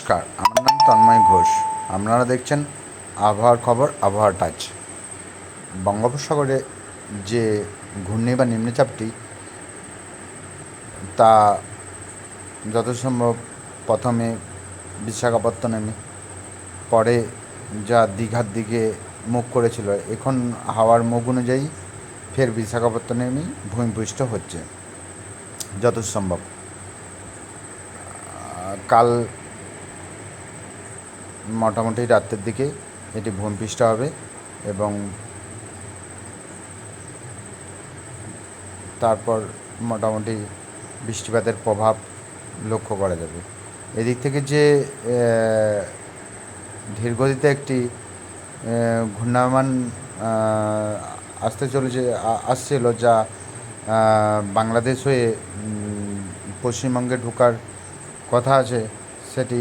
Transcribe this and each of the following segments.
নমস্কার, আমার নাম তন্ময় ঘোষ। আপনারা দেখছেন আবহাওয়ার খবর আবহাওয়া টাচ। বঙ্গোপসাগরে যে ঘূর্ণি বা নিম্নচাপটি, তা যত সম্ভব প্রথমে বিশাখাপত্তনমে পরে যা দীঘার দিকে মুখ করেছিল, এখন হাওয়ার মুখ অনুযায়ী ফের বিশাখাপত্তনমই ভূমিপুষ্ট হচ্ছে যত সম্ভব। কাল মোটামুটি রাতের দিকে এটি ভূমিপৃষ্ট হবে এবং তারপর মোটামুটি বৃষ্টিপাতের প্রভাব লক্ষ্য করা যাবে। এদিক থেকে যে ধীরগতিতে একটি ঘূর্ণায়মান আসতে চলেছে আসছিল যা বাংলাদেশ হয়ে পশ্চিমবঙ্গে ঢোকার কথা আছে, সেটি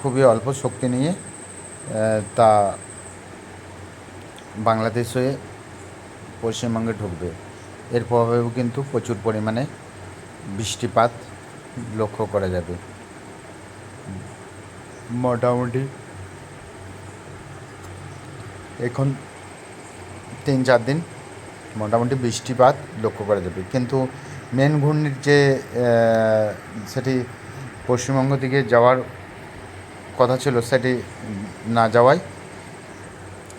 খুবই অল্প শক্তি নিয়ে তা বাংলাদেশ হয়ে পশ্চিমবঙ্গে ঢুকবে। এর প্রভাবেও কিন্তু প্রচুর পরিমাণে বৃষ্টিপাত লক্ষ্য করা যাবে। মোটামুটি। এখন তিন চার দিন মোটামুটি বৃষ্টিপাত লক্ষ্য করা যাবে। কিন্তু মেন ঘূর্ণির যে সেটি পশ্চিমবঙ্গ দিকে যাওয়ার কথা ছিল সেটি না যাওয়ায়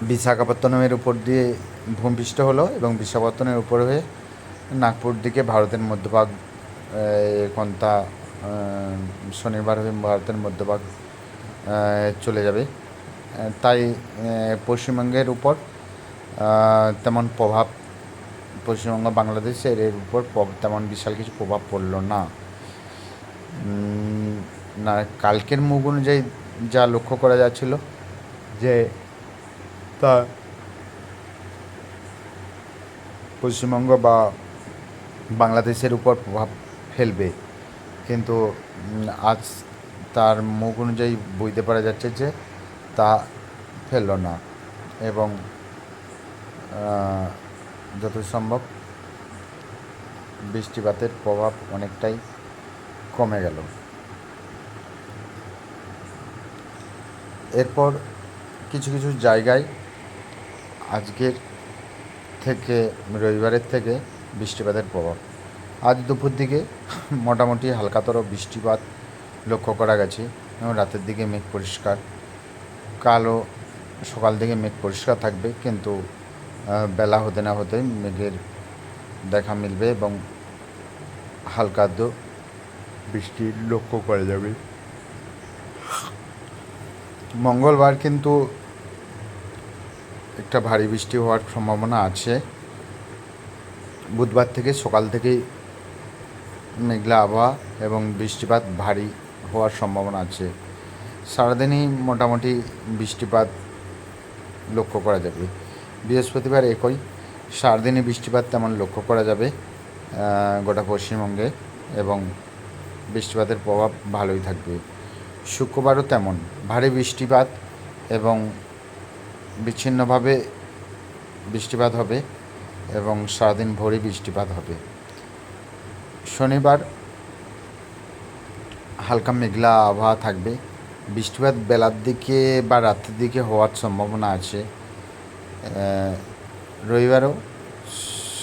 বিশাখাপত্তনমের উপর দিয়ে ভূমিপৃষ্ট হলো এবং বিশাখাপত্তনের উপর হয়ে নাগপুর দিকে ভারতের মধ্যভাগ তা শনিবার হয়ে ভারতের মধ্যভাগ চলে যাবে। তাই পশ্চিমবঙ্গের উপর তেমন প্রভাব, পশ্চিমবঙ্গ, বাংলাদেশের এর উপর তেমন বিশাল কিছু প্রভাব পড়ল না। না, কালকের মুখ অনুযায়ী যা লক্ষ্য করা যাচ্ছিল যে তা পশ্চিমবঙ্গ বা বাংলাদেশের উপর প্রভাব ফেলবে। কিন্তু আজ তার মুখ অনুযায়ী বুঝতে পারা যাচ্ছে যে তা ফেলল না এবং যত সম্ভব বৃষ্টিপাতের প্রভাব অনেকটাই কমে গেল। এরপর কিছু কিছু জায়গায় আজকের থেকে, রবিবারের থেকে বৃষ্টিপাতের প্রভাব। আজ দুপুর দিকে মোটামুটি হালকাতর বৃষ্টিপাত লক্ষ্য করা গেছে এবং রাতের দিকে মেঘ পরিষ্কার। কালো সকাল থেকে মেঘ পরিষ্কার থাকবে, কিন্তু বেলা হতে না হতে মেঘের দেখা মিলবে এবং হালকা আধ বৃষ্টি লক্ষ্য করা যাবে। মঙ্গলবার কিন্তু একটা ভারী বৃষ্টি হওয়ার সম্ভাবনা আছে। বুধবার থেকে সকাল থেকেই মেঘলা আবহাওয়া এবং বৃষ্টিপাত ভারী হওয়ার সম্ভাবনা আছে। সারাদিনই মোটামুটি বৃষ্টিপাত লক্ষ্য করা যাবে। বৃহস্পতিবার একই, সারাদিনই বৃষ্টিপাত তেমন লক্ষ্য করা যাবে গোটা পশ্চিমবঙ্গে এবং বৃষ্টিপাতের প্রভাব ভালোই থাকবে। শুক্রবারও তেমন। ভারী বৃষ্টিপাত এবং বিচ্ছিন্নভাবে বৃষ্টিপাত হবে এবং সারাদিন ভোরই বৃষ্টিপাত হবে। শনিবার হালকা মেঘলা আবহাওয়া থাকবে। বৃষ্টিপাত বেলার দিকে বা রাতের দিকে হওয়ার সম্ভাবনা আছে। রবিবারও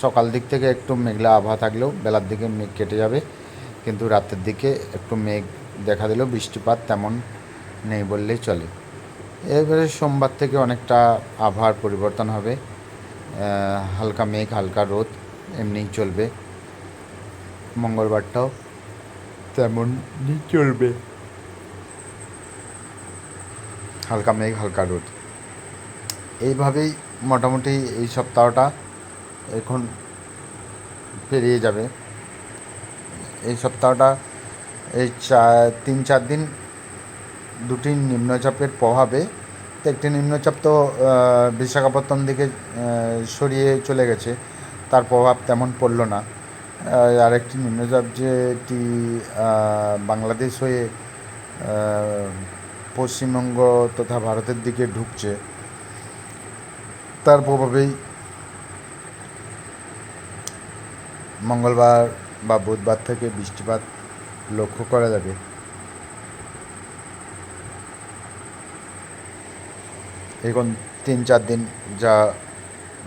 সকাল দিক থেকে একটু মেঘলা আবহাওয়া থাকলেও বেলার দিকে মেঘ কেটে যাবে। কিন্তু রাতের দিকে একটু মেঘ দেখা দিলেও বৃষ্টিপাত তেমন নেই বললেই চলে। এবারে সোমবার থেকে অনেকটা আবহাওয়ার পরিবর্তন হবে। হালকা মেঘ, হালকা রোদ এমনিই চলবে। মঙ্গলবারটাও তেমনই চলবে। হালকা মেঘ, হালকা রোদ। এইভাবেই মোটামুটি এই সপ্তাহটা এখন পেরিয়ে যাবে। এই সপ্তাহটা এই চা তিন চার দিন দুটি নিম্নচাপের প্রভাবে তো একটি নিম্নচাপ তো বিশাখাপত্তনম দিকে সরিয়ে চলে গেছে। তার প্রভাব তেমন পড়ল না। আর একটি নিম্নচাপ যেটি বাংলাদেশ হয়ে পশ্চিমবঙ্গ তথা ভারতের দিকে ঢুকছে, তার প্রভাবেই মঙ্গলবার বা বুধবার থেকে বৃষ্টিপাত লক্ষ্য করা যাবে। এখন তিন চার দিন যা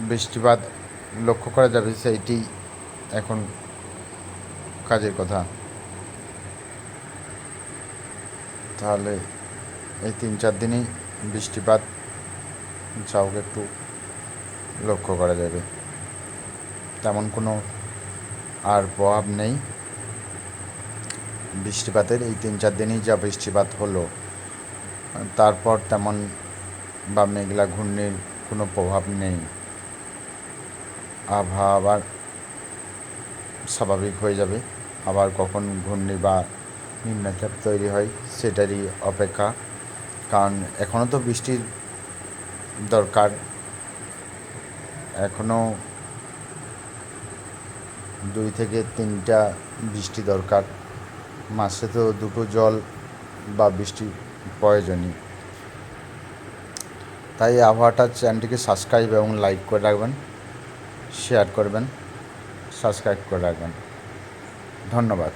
বৃষ্টিপাত লক্ষ্য করা যাবে সেইটি এখন কাজের কথা। তাহলে এই তিন চার দিনেই বৃষ্টিপাত যাও একটু লক্ষ্য করা যাবে। তেমন কোনো আর প্রভাব নেই। বৃষ্টিপাতের এই তিন চার দিনই যা বৃষ্টিপাত হলো, তারপর তেমন বা মেঘলা ঘূর্ণির কোনো প্রভাব নেই। আবহাওয়া আবার স্বাভাবিক হয়ে যাবে। আবার কখন ঘূর্ণি বা নিম্নচাপ তৈরি হয় সেটারই অপেক্ষা। কারণ এখনও তো বৃষ্টির দরকার। এখনও দুই থেকে তিনটা বৃষ্টি দরকার। মাসে তো দুটো জল বা বৃষ্টি প্রয়োজনই। তাই আবহাওয়াটা চ্যানেলটিকে সাবস্ক্রাইব এবং লাইক করে রাখবেন শেয়ার করবেন সাবস্ক্রাইব করে রাখবেন। ধন্যবাদ।